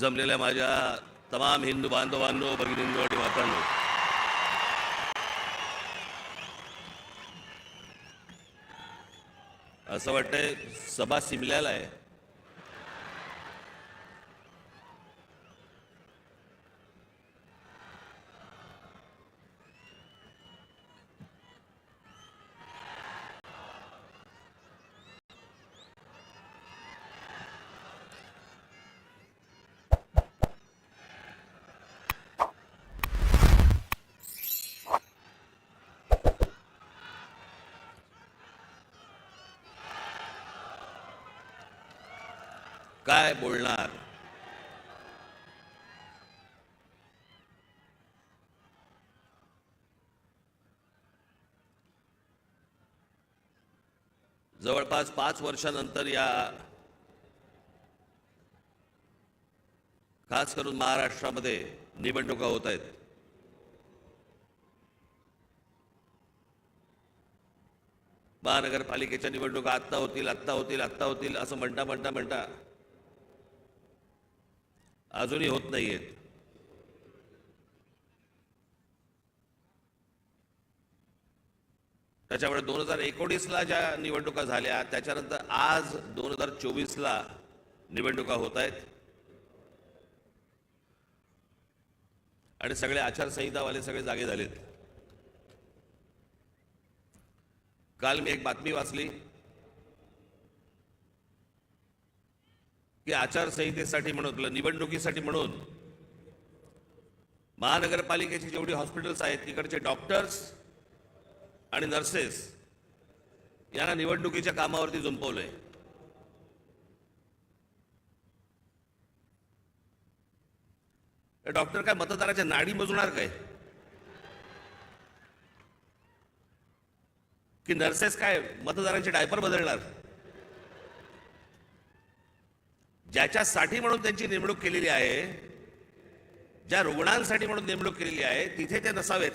जमलेल्या माझ्या तमाम हिंदू बांधवांनो भगिनींनो आणि मातांनो. असं वाटतंय सभा सिमल्याला आहे. काय बोलणार? जवळपास पाच वर्षानंतर या खास करून महाराष्ट्रामध्ये निवडणुका होत आहेत. महानगरपालिकेच्या निवडणुका आत्ता होतील आत्ता होतील आत्ता होतील असं म्हणता म्हणता म्हणता अजूनही होत नाहीयेत त्याच्यामुळे दोन हजार एकोणीसला ज्या निवडणुका झाल्या त्याच्यानंतर आज दोन हजार चोवीसला निवडणुका होत आहेत. आणि सगळे आचारसंहितावाले सगळे जागे झालेत. काल मी एक बातमी वाचली. की आचारसंहितेसाठी म्हणून आपलं निवडणुकीसाठी म्हणून महानगरपालिकेची जेवढी हॉस्पिटल्स आहेत तिकडचे डॉक्टर्स आणि नर्सेस यांना निवडणुकीच्या कामावरती झुंपवलंय. डॉक्टर काय मतदाराच्या नाडी मोजणार काय? की नर्सेस काय मतदारांचे डायपर बदलणार? ज्याच्यासाठी म्हणून त्यांची नेमणूक केलेली आहे ज्या रुग्णांसाठी म्हणून नेमणूक केलेली आहे तिथे ते नसावेत.